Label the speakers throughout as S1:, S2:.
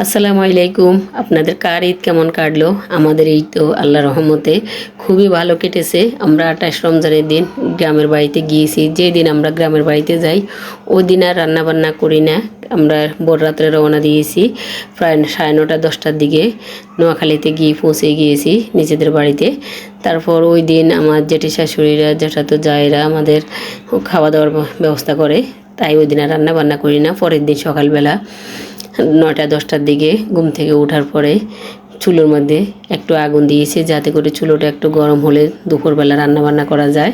S1: আসসালামু আলাইকুম। আপনাদের কার ঈদ কেমন কাটলো? আমাদের এই তো আল্লাহ রহমতে খুবই ভালো কেটেছে। আমরা আঠাশ রমজানের দিন গ্রামের বাড়িতে গিয়েছি। যেদিন আমরা গ্রামের বাড়িতে যাই ওই দিন আর রান্নাবান্না করি না। আমরা বড় রাত্রে রওনা দিয়েছি। প্রায় সাড়ে নটা, দশটার দিকে নোয়াখালীতে গিয়ে পৌঁছে গিয়েছি নিজেদের বাড়িতে। তারপর ওই দিন আমার জেঠি শাশুড়িরা, জেঠাতো জায়েরা আমাদের খাওয়া দাওয়ার ব্যবস্থা করে। তাই ওই দিন আর রান্না বান্না করি না। পরের দিন সকালবেলা নয়টা, দশটার দিকে ঘুম থেকে ওঠার পরে চুলোর মধ্যে একটু আগুন দিয়েছি, যাতে করে চুলোটা একটু গরম হলে দুপুরবেলা রান্নাবান্না করা যায়।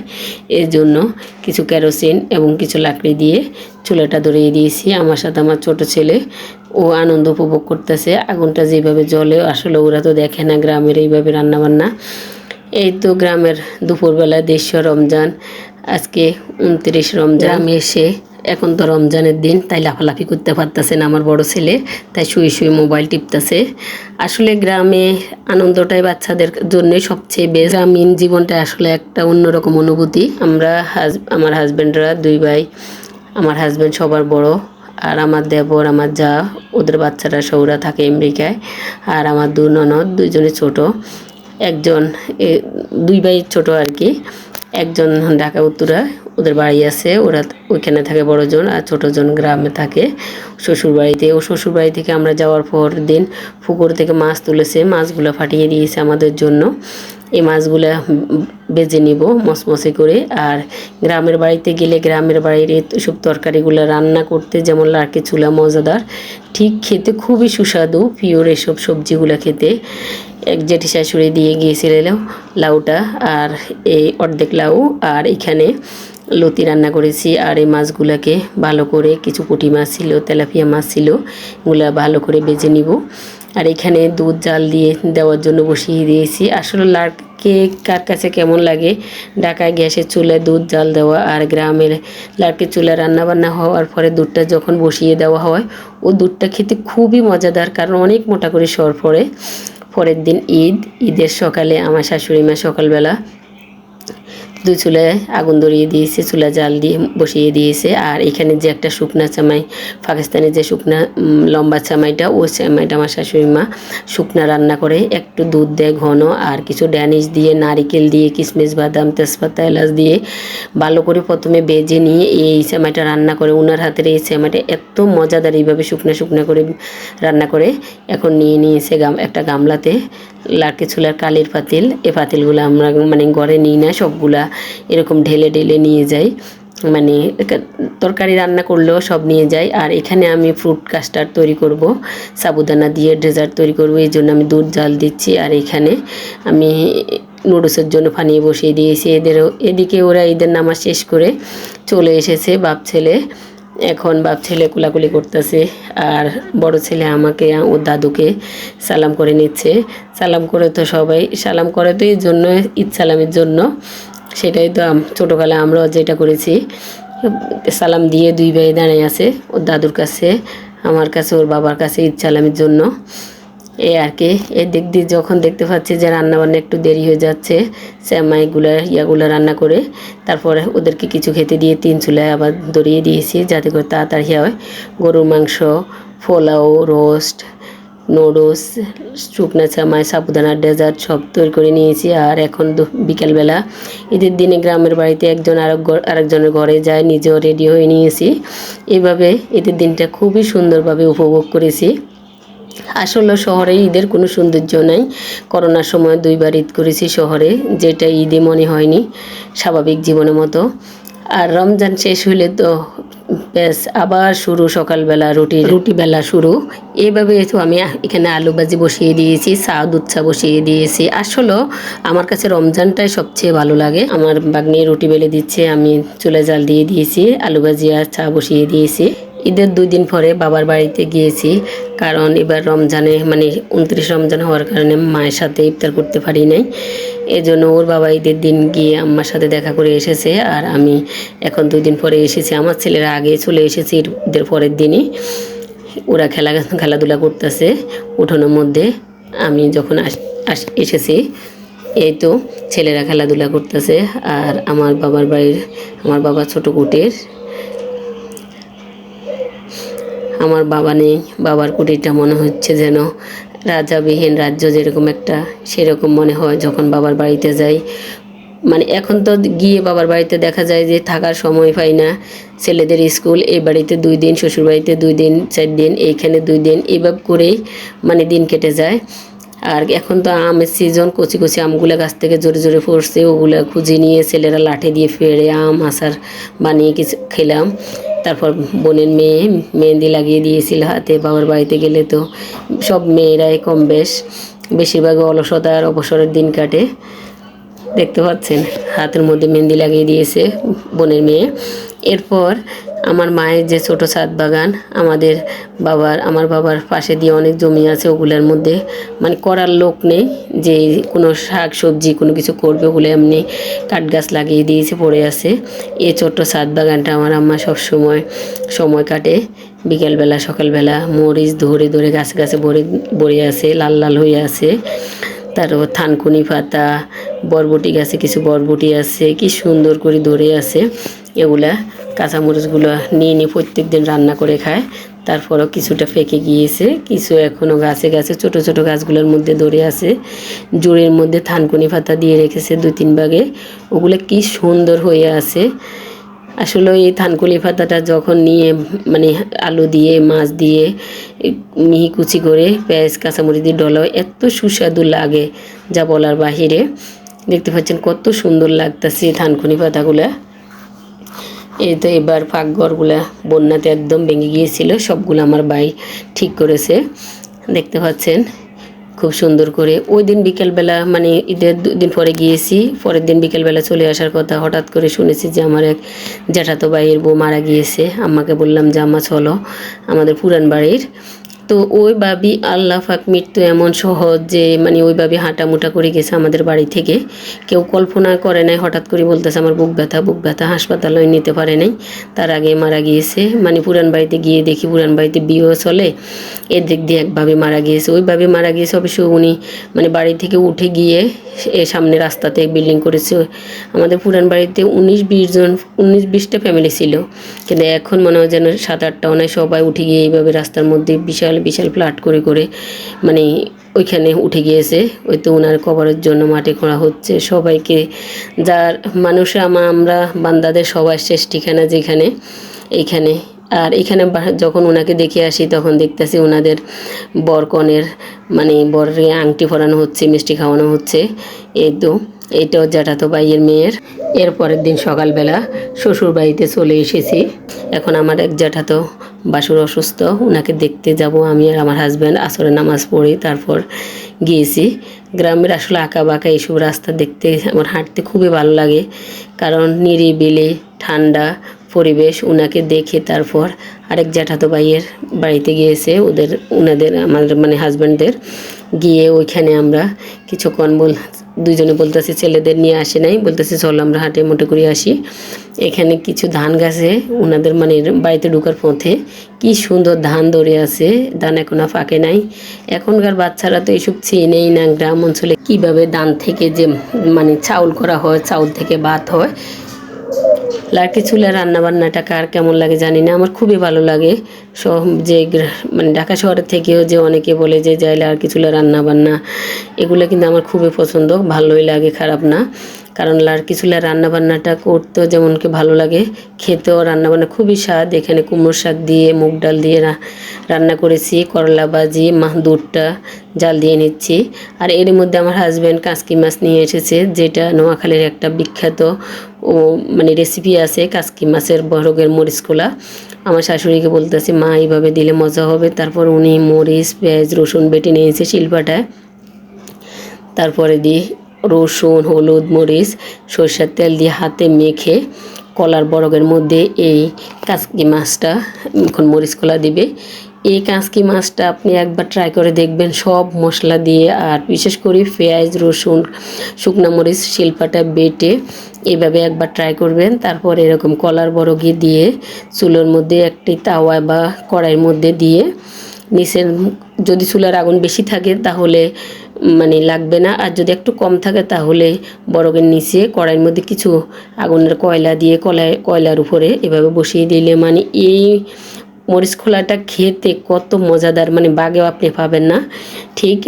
S1: এর জন্য কিছু কেরোসিন এবং কিছু লাকড়ি দিয়ে চুলাটা ধরিয়ে দিয়েছি। আমার সাথে আমার ছোট ছেলে, ও আনন্দ উপভোগ করতেছে। আগুনটা যেভাবে জ্বলে, আসলে ওরা তো দেখে না গ্রামের এইভাবে রান্নাবান্না। এই তো গ্রামের দুপুরবেলা দেশীয় রমজান, আজকে উনত্রিশ রমজান। এসে এখন তো রমজানের দিন, তাই লাফালাফি করতে পারতেছে না আমার বড় ছেলে, তাই শুয়ে শুয়ে মোবাইল টিপতেছে। আসলে গ্রামে আনন্দটাই বাচ্চাদের জন্য সবচেয়ে বেশ গ্রামীণ জীবনটা আসলে একটা অন্যরকম অনুভূতি। আমরা হাজ, আমার হাজব্যান্ডরা দুই ভাই, আমার হাজব্যান্ড সবার বড়, আর আমার দেবর, আমার যা, ওদের বাচ্চারা সৌরা থাকে আমেরিকায়, আর আমার দু ননদ, দুইজনে ছোট। একজন দুই ভাই ছোট আর কি। একজন ঢাকা উত্তরা, ওদের বাড়ি আছে, ওরা ওইখানে থাকে বড়জন আর ছোটজন গ্রামে থাকে। শ্বশুর বাড়িতে ও শ্বশুর বাড়ি থেকে আমরা যাওয়ার পর দিন পুকুর থেকে মাছ তুলেছে, মাছগুলো ফাটিয়ে দিয়েছে আমাদের জন্য। এই মাছগুলো বেজে নিব মসমসে করে আর গ্রামের বাড়িতে গেলে গ্রামের বাড়ির সব তরকারিগুলো রান্না করতে যেমন লাড়কি চুলা মজাদার, ঠিক খেতে খুবই সুস্বাদু, পিওর এসব সবজিগুলো খেতে। এক জেঠি শাশুড়ি দিয়ে গিয়েছিলেন লাউটা আর এই অর্ধেক লাউ, আর এখানে লতি রান্না করেছি, আর এই মাছগুলোকে ভালো করে কিছু পুঁটি মাছ ছিল, তেলাপিয়া মাছ ছিল, এগুলো ভালো করে বেজে নিব। আর এখানে দুধ জাল দিয়ে দেওয়ার জন্য বসিয়ে দিয়েছি। আসলে লাড়কে কার কাছে কেমন লাগে? ঢাকায় গ্যাসের চুলায় দুধ জাল দেওয়া আর গ্রামের লাড়কের চুলায় রান্না বান্না হওয়ার পরে দুধটা যখন বসিয়ে দেওয়া হয়, ও দুধটা খেতে খুবই মজাদার, কারণ অনেক মোটা করে সর পড়ে। পরের দিন ঈদ ঈদের সকালে আমার শাশুড়ি মা সকালবেলা দুই চুলায় আগুন ধরিয়ে দিয়েছে, চুলা জাল দিয়ে বসিয়ে দিয়েছে। আর এখানে যে একটা শুকনা চামাই, পাকিস্তানের যে শুকনা লম্বা চামাইটা, ওই চামাইটা আমার শাশুড়ি মা শুকনা রান্না করে। একটু দুধ দেয় ঘন, আর কিছু ড্যানিশ দিয়ে, নারিকেল দিয়ে কিশমিশ বাদাম, তেজপাতা, এলাচ দিয়ে ভালো করে প্রথমে বেজে নিয়ে এই চামাইটা রান্না করে। ওনার হাতের এই চামাইটা এত মজাদার এইভাবে শুকনা শুকনা করে রান্না করে এখন নিয়ে নিয়েছে গাম, একটা গামলাতে। লাড়কে চুলার কালির পাতিল এই পাতিলগুলো আমরা মানে ঘরে নিই না, সবগুলা এরকম ঢেলে ঢেলে নিয়ে যাই। মানে তরকারি রান্না করলেও সব নিয়ে যাই। আর এখানে আমি ফ্রুট কাস্টার্ড তৈরি করব, সাবুদানা দিয়ে ডেজার্ট তৈরি করব, এই জন্য আমি দুধ, জাল দিচ্ছি। আর এখানে আমি নুডলসের জন্য ফানিয়ে বসিয়ে দিয়েছি। এদেরও এদিকে ওরা ঈদের নামাজ শেষ করে চলে এসেছে। বাপ ছেলে এখন, বাপ ছেলে কোলাকুলি করতেছে। আর বড় ছেলে আমাকে ও দাদুকে সালাম করে নিচ্ছে। সালাম করে তো সবাই, সালাম করে তো এই জন্য ঈদ সালামের জন্য। সেটাই তো ছোটোবেলায় আমরাও যেটা করেছি। সালাম দিয়ে দুই ভাই দাঁড়িয়ে আছে, ওর দাদুর কাছে, আমার কাছে, ওর বাবার কাছে ঈদ সালামের জন্য। এই আর কি এই দিক দিয়ে যখন দেখতে পাচ্ছি যে রান্না বান্না একটু দেরি হয়ে যাচ্ছে স্যামাইগুলো ইয়াগুলো রান্না করে, তারপরে ওদেরকে কিছু খেতে দিয়ে তিন চুলায় আবার দড়িয়ে দিয়েছি যাতে করে তাড়াতাড়ি হয়। গরুর মাংস, পোলাও, রোস্ট নুডলস শুকনো চামাই সাবুদানার ডেজার্ট সব তৈরি করে নিয়েছি। আর এখন বিকেলবেলা। ঈদের দিনে গ্রামের বাড়িতে একজন আরেকজনের ঘরে যায়, নিজেও রেডি হয়ে নিয়েছি। এভাবে ঈদের দিনটা খুবই সুন্দরভাবে উপভোগ করেছি। আসলে শহরে ঈদের কোনো সৌন্দর্য নাই। করোনার সময় দুইবার ঈদ করেছি শহরে, যেটা ঈদে মনে হয়নি, স্বাভাবিক জীবনের মতো। আর রমজান শেষ হইলে তো ব্যাস আবার শুরু সকালবেলা রুটি রুটি বেলা শুরু। এভাবে তো আমি এখানে আলু ভাজি বসিয়ে দিয়েছি চা দুধ চা বসিয়ে দিয়েছি। আসলে আমার কাছে রমজানটাই সবচেয়ে ভালো লাগে। আমার বাগনি রুটি বেলে দিচ্ছে, আমি চুলে জাল দিয়ে দিয়েছি, আলু ভাজি আর চা বসিয়ে দিয়েছি। ঈদের দুই দিন পরে বাবার বাড়িতে গিয়েছি, কারণ এবার রমজানে মানে উনত্রিশ রমজান হওয়ার কারণে মায়ের সাথে ইফতার করতে পারি নাই। এই জন্য ওর বাবা ঈদের দিন গিয়ে আম্মার সাথে দেখা করে এসেছে আর আমি এখন দুই দিন পরে এসেছি। আমার ছেলেরা আগে চলে এসেছে ঈদের পরের দিনই। ওরা খেলা, খেলাধুলা করতেছে উঠোনের মধ্যে। আমি যখন আস- এসেছি, এই তো ছেলেরা খেলাধুলা করতেছে আর আমার বাবার বাড়ির, আমার বাবা ছোট কুটির। আমার বাবা নেই, বাবার কুটিরটা মনে হচ্ছে যেন রাজাবিহীন রাজ্য যেরকম একটা, সেরকম মনে হয় যখন বাবার বাড়িতে যাই। মানে এখন তো গিয়ে বাবার বাড়িতে দেখা যায় যে থাকার সময় পাই না। ছেলেদের স্কুল, এই বাড়িতে দুই দিন, শ্বশুর বাড়িতে দুই দিন, চার দিন, এইখানে দুই দিন এইভাবে করেই মানে দিন কেটে যায়। আর এখন তো আমের সিজন কচি কচি আমগুলো গাছ থেকে জোরে জোরে পড়ছে, ওগুলো খুঁজে নিয়ে ছেলেরা লাঠি দিয়ে ফেড়ে আম, আচার বানিয়ে কিছু খেলাম। তারপর বোনের মেয়ে মেহেন্দি লাগিয়ে দিয়েছিল হাতে, বাবার বাড়িতে গেলে তো সব মেয়েরাই কম বেশ। বেশিরভাগ অলসতার, অবসরের দিন কাটে। দেখতে পাচ্ছেন, হাতের মধ্যে মেহেন্দি লাগিয়ে দিয়েছে বোনের মেয়ে। এরপর আমার মায়ের যে ছোট ছাদ বাগান, আমাদের বাবার, আমার বাবার পাশে দিয়ে অনেক জমি আছে ওগুলোর মধ্যে। মানে করার লোক নেই যে কোনো শাক সবজি কোনো কিছু করবে ওগুলো এমনি কাঠ গাছ লাগিয়ে দিয়েছে, পড়ে আছে। এই ছোট্ট ছাদ বাগানটা আমার আম্মা সব সময় সময় কাটে। বিকেলবেলা, সকালবেলা মরিচ ধরে ধরে গাছে গাছে ভরে ভরে আছে, লাল লাল হয়ে আছে। তারপর থানকুনি পাতা, বরবটি গাছে কিছু বরবটি আছে, কি সুন্দর করে ধরে আছে। এগুলা কাঁচামরিচগুলো নিয়ে নিয়ে প্রত্যেক দিন রান্না করে খায়। তারপরও কিছুটা ফেঁকে গিয়েছে, কিছু এখনও গাছে গাছে ছোট ছোট গাছগুলোর মধ্যে ধরে আছে। জোরের মধ্যে থানকুনি পাতা দিয়ে রেখেছে দু তিন ভাগে ওগুলো কি সুন্দর হয়ে আছে। আসলে এই থানকুনি পাতাটা যখন নিয়ে মানে আলু দিয়ে, মাছ দিয়ে মিহি কুচি করে পেঁয়াজ, কাঁচামরিচ দিয়ে ডলা এত সুস্বাদু লাগে যা বলার বাহিরে। দেখতে পাচ্ছেন কত সুন্দর লাগতেছে থানকুনি পাতাগুলা। এই তো এবার পাকঘরগুলা, বন্যাতে একদম ভেঙে গিয়েছিল, সবগুলো আমার ভাই ঠিক করেছে। দেখতে পাচ্ছেন খুব সুন্দর করে। ওই দিন বিকেলবেলা মানে ঈদের দুদিন পরে গিয়েছি, পরের দিন বিকেলবেলা চলে আসার কথা হঠাৎ করে শুনেছি যে আমার এক জ্যাঠাতো ভাইয়ের বউ মারা গিয়েছে। আম্মাকে বললাম যে, আম্মা, চলো, আমাদের পুরান বাড়ির তো ওই ভাবি আল্লাহ ফাক মৃত্যু এমন সহজ যে মানে ওই ভাবি হাঁটামুটা করে গেছে আমাদের বাড়ি থেকে। কেউ কল্পনা করে নাই, হঠাৎ করে বলতেছে, আমার বুক ব্যথা বুক ব্যথা, হাসপাতালে নিতে পারে নাই। তার আগে মারা গিয়েছে। মানে পুরান বাড়িতে গিয়ে দেখি পুরান বাড়িতে বিয়েও চলে। এর দিক দিয়ে একভাবে মারা গিয়েছে। ওইভাবে মারা গিয়েছে অবশ্য উনি মানে বাড়ি থেকে উঠে গিয়ে এ সামনে রাস্তাতে বিল্ডিং করেছে। আমাদের পুরান বাড়িতে উনিশ, বিশ জন, উনিশ, বিশটা ফ্যামিলি ছিল। কিন্তু এখন মনে হয় যেন সাত, আটটা নয় সবাই উঠে গিয়ে এইভাবে রাস্তার মধ্যে বিশাল বিশাল ফ্ল্যাট করে করে মানে ওইখানে উঠে গিয়েছে। ওই তো ওনার কবরের জন্য মাটি খোঁড়া হচ্ছে। সবাইকে যার মানুষ, আমা, আমরা, বান্দাদের সবার শেষ ঠিকানা যেখানে, এইখানে। আর এখানে যখন ওনাকে দেখে আসি, তখন দেখতেছি ওনাদের বরকনের মানে বরের আংটি পরানো হচ্ছে, মিষ্টি খাওয়ানো হচ্ছে। এই তো। এইটাও জ্যাঠাতো ভাইয়ের মেয়ের। এর পরের দিন সকালবেলা শ্বশুর বাড়িতে চলে এসেছি। এখন আমার এক জ্যাঠাতো বাসুর অসুস্থ ওনাকে দেখতে যাব আমি আর আমার হাজব্যান্ড আসরে নামাজ পড়ি, তারপর গিয়েছি। গ্রামের আসলে আঁকা বাঁকা এইসব রাস্তা দেখতে আমার হাঁটতে খুবই ভালো লাগে। কারণ নিরিবিলি, ঠান্ডা পরিবেশ ওনাকে দেখে তারপর আরেক জ্যাঠাতো ভাইয়ের বাড়িতে গিয়েছে। ওদের ওনাদের আমাদের মানে হাজব্যান্ডদের গিয়ে ওইখানে আমরা কিছুক্ষণ বল দুজনে বলতেছি, ছেলেদের নিয়ে আসে নাই। বলতেছি, চলো আমরা হাটে মোটে করে আসি। এখানে কিছু ধান গাছে ওনাদের মানে বাড়িতে ঢুকার পথে কি সুন্দর ধান ধরে আছে, ধান এখনও ফাঁকে নাই। এখনকার বাচ্চারা তো এইসব চেনেই না, গ্রাম অঞ্চলে কীভাবে ধান থেকে যে মানে চাউল করা হয়, চাউল থেকে ভাত হয় লাকি চুলা রান্না বান্নাটা কার কেমন লাগে জানি না, আমার খুবই ভালো লাগে। যে মানে ঢাকা শহরের থেকেও যে অনেকে বলে যে যাই লাড়কি চুলা রান্না বান্না এগুলো কিন্তু আমার খুবই পছন্দ, ভালোই লাগে, খারাপ না। কারণ লাড়কি চুলা রান্না বান্নাটা করতেও যেমন কি ভালো লাগে, খেতেও রান্নাবান্না খুবই স্বাদ। এখানে কুমড়ো শাক দিয়ে, মুগ ডাল দিয়ে রান্না করেছি, করলা ভাজি মাহ দুধটা জাল দিয়ে নিচ্ছি। আর এর মধ্যে আমার হাজব্যান্ড কাঁচকি মাছ নিয়ে এসেছে, যেটা নোয়াখালীর একটা বিখ্যাত ও মানে রেসিপি আছে কাসকি মাছের বরগের মরিচ খোলা আমার শাশুড়িকে বলতেছি, মা, এইভাবে দিলে মজা হবে। তারপর উনি মরিচ, পেঁয়াজ, রসুন বেটে নিয়েছে শিলপাটায়। তারপরে দিয়ে রসুন, হলুদ, মরিচ, সরষের তেল দিয়ে হাতে মেখে কলার বরগের মধ্যে এই কাঁচকি মাছটা, এখন মরিচ কলা দিবে। এই কাঁচকি মাছটা আপনি একবার ট্রাই করে দেখবেন, সব মশলা দিয়ে। আর বিশেষ করে পেঁয়াজ, রসুন, শুকনা মরিচ, শিল্পাটা বেটে এভাবে একবার ট্রাই করবেন। তারপর এরকম কলার বরগি দিয়ে চুলোর মধ্যে একটি তাওয়া বা কড়াইয়ের মধ্যে দিয়ে নিচের যদি চুলার আগুন বেশি থাকে তাহলে মানে লাগবে না। আর যদি একটু কম থাকে তাহলে বরগের নিচে কড়াইয়ের মধ্যে কিছু আগুনের কয়লা দিয়ে কলাই কয়লার উপরে এভাবে বসিয়ে দিলে মানে এই মরিচ খোলাটা খেতে কত মজাদার মানে বাগেও আপনি পাবেন না। ঠিক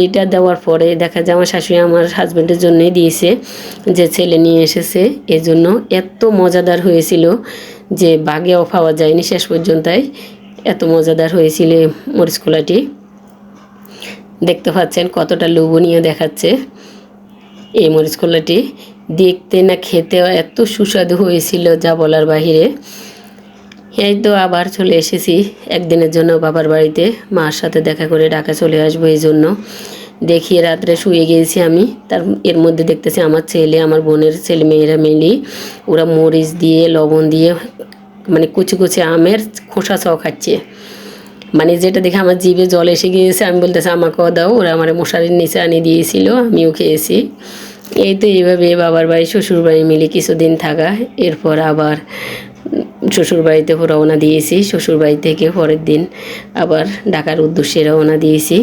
S1: এইটা দেওয়ার পরে দেখা যায় আমার শাশুড়ি আমার হাজব্যান্ডের জন্যই দিয়েছে, যে ছেলে নিয়ে এসেছে, এজন্য এত মজাদার হয়েছিল যে বাগেও পাওয়া যায়নি শেষ পর্যন্তই। এত মজাদার হয়েছিল এই মরিচ খোলাটি দেখতে পাচ্ছেন কতটা লোভনীয় দেখাচ্ছে এই মরিচ খোলাটি দেখতে না খেতে এত সুস্বাদু হয়েছিল যা বলার বাহিরে। এই তো আবার চলে এসেছি একদিনের জন্য বাবার বাড়িতে। মার সাথে দেখা করে ঢাকা চলে আসব এই জন্য। দেখিয়ে রাত্রে শুয়ে গিয়েছি আমি। তার এর মধ্যে দেখতেছি আমার ছেলে, আমার বোনের ছেলে মেয়েরা মিলি ওরা মরিচ দিয়ে, লবণ দিয়ে মানে কুচি কুচি আমের খোসা চাও খাচ্ছে। মানে যেটা দেখে আমার জিভে জল এসে গিয়েছে, আমি বলতেছি, আমাকেও দাও, ওরা আমার মশারির নিচে আনিয়ে দিয়েছিল, আমিও খেয়েছি। এই তো এইভাবে বাবার বাড়ি, শ্বশুর বাড়ি মিলে কিছুদিন থাকা। এরপর আবার শ্বশুর বাড়িতে রওনা দিয়েছি। শ্বশুর বাড়ি থেকে পরের দিন আবার ঢাকার উদ্দেশ্যে রওনা দিয়েছি।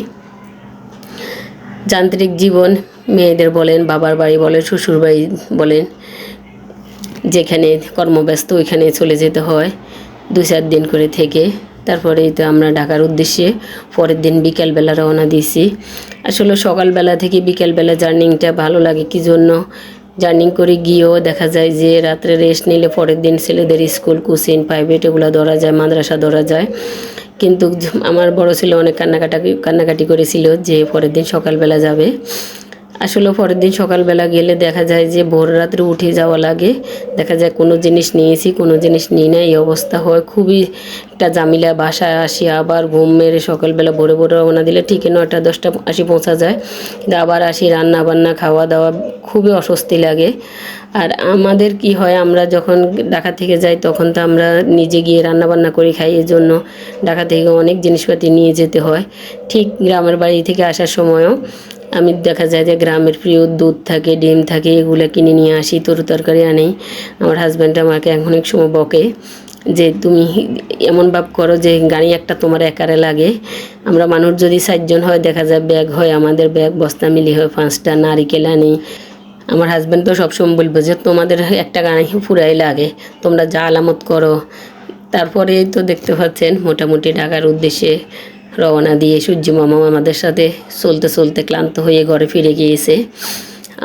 S1: যান্ত্রিক জীবন, মেয়েদের বলেন, বাবার বাড়ি বলেন, শ্বশুর বাড়ি বলেন যেখানে কর্মব্যস্ত, ওইখানে চলে যেতে হয় দু চার দিন করে থেকে। তারপরেই তো আমরা ঢাকার উদ্দেশ্যে পরের দিন বিকেলবেলা রওনা দিয়েছি। আসলে সকালবেলা থেকে বিকেলবেলা জার্নিংটা ভালো লাগে, কি জন্য? জার্নিং করে গিয়েও দেখা যায় যে রাত্রে রেস্ট নিলে পরের দিন ছেলেদের স্কুল কোচিং প্রাইভেট এগুলো ধরা যায়, মাদ্রাসা ধরা যায়। কিন্তু আমার বড় ছেলে অনেক কান্নাকাটা, কান্নাকাটি করেছিল যে পরের দিন সকালবেলা যাবে। আসলে পরের দিন সকালবেলা গেলে দেখা যায় যে ভোর রাত্রে উঠে যাওয়া লাগে। দেখা যায় কোনো জিনিস নিয়েছি, কোনো জিনিস নিই না, এই অবস্থা হয়। খুবই একটা জামিলা বাসায় আসি, আবার ঘুম মেরে সকালবেলা ভোরে ভোরে রওনা দিলে ঠিক নয়টা, দশটা আসি পৌঁছা যায়। কিন্তু আবার আসি রান্না বান্না খাওয়া দাওয়া খুবই অস্বস্তি লাগে। আর আমাদের কি হয়, আমরা যখন ঢাকা থেকে যাই, তখন তো আমরা নিজে গিয়ে রান্না বান্না করে খাই এর জন্য ঢাকা থেকে অনেক জিনিসপাতি নিয়ে যেতে হয়। ঠিক গ্রামের বাড়ি থেকে আসার সময়ও আমি দেখা যায় যে গ্রামের প্রিয় দুধ থাকে, ডিম থাকে, এগুলো কিনে নিয়ে আসি, তরু তরকারি আনি আমার হাজব্যান্ড আমাকে এখন অনেক সময় বকে যে, তুমি এমন ভাব করো যে, গাড়ি একটা তোমার একারে লাগে। আমরা মানুষ যদি চারজন হয়, দেখা যায় ব্যাগ হয়, আমাদের ব্যাগ বস্তা মিলি হয়, পাঁচটা, নারিকেল আনি। আমার হাজব্যান্ড তো সবসময় বলব যে, তোমাদের একটা গাড়ি পুরাই লাগে, তোমরা যা আলামত করো। তারপরেই তো দেখতে পাচ্ছেন, মোটামুটি ঢাকার উদ্দেশ্যে রওনা দিয়ে সূর্য মামা আমাদের সাথে চলতে চলতে ক্লান্ত হয়ে ঘরে ফিরে গিয়েছে।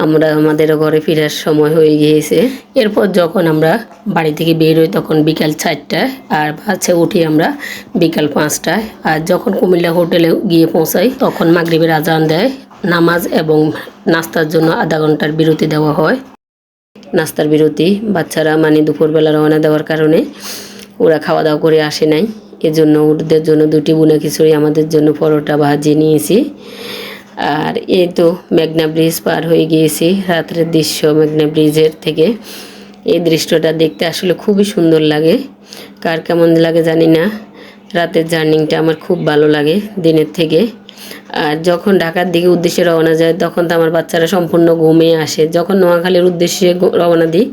S1: আমরা আমাদেরও ঘরে ফেরার সময় হয়ে গিয়েছে। এরপর যখন আমরা বাড়ি থেকে বের হই তখন বিকাল চারটায় আর বাসে উঠি আমরা বিকাল পাঁচটায়। আর যখন কুমিল্লা হোটেলে গিয়ে পৌঁছাই তখন মাগরিবের আজান দেয়। নামাজ এবং নাস্তার জন্য আধা ঘণ্টার বিরতি দেওয়া হয়। নাস্তার বিরতি বাচ্চারা মানে দুপুরবেলা রওনা দেওয়ার কারণে ওরা খাওয়া দাওয়া করে আসে নাই। এজন্য উর্দের জন্য দুটি বুনা খিচুড়ি আমাদের জন্য পরোটা ভাজি নিয়েছি। আর এই তো মেঘনা ব্রিজ পার হয়ে গিয়েছি রাত্রের দৃশ্য মেঘনা ব্রিজের থেকে। এই দৃশ্যটা দেখতে আসলে খুবই সুন্দর লাগে। কার কেমন লাগে জানি না। রাতের জার্নিংটা আমার খুব ভালো লাগে দিনের থেকে। আর যখন ঢাকার দিকে উদ্দেশ্যে রওনা যায়, তখন তো আমার বাচ্চারা সম্পূর্ণ ঘুমিয়ে আসে। যখন নোয়াখালীর উদ্দেশ্যে রওনা দিই,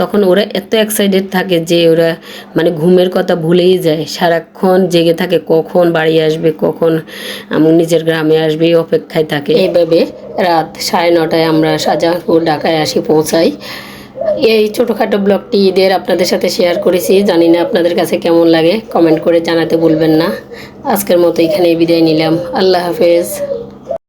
S1: তখন ওরা এত এক্সাইটেড থাকে যে ওরা মানে ঘুমের কথা ভুলেই যায়। সারাক্ষণ জেগে থাকে, কখন বাড়ি আসবে, কখন আমার নিজের গ্রামে আসবে অপেক্ষায় থাকে। এইভাবে রাত সাড়ে নটায় আমরা শাহজাহানপুর, ঢাকায় আসি, পৌঁছাই। এই ছোটোখাটো ব্লগটি ঈদের আপনাদের সাথে শেয়ার করেছি। জানি না আপনাদের কাছে কেমন লাগে কমেন্ট করে জানাতে ভুলবেন না। আজকের মতো এখানেই বিদায় নিলাম। আল্লাহ হাফেজ।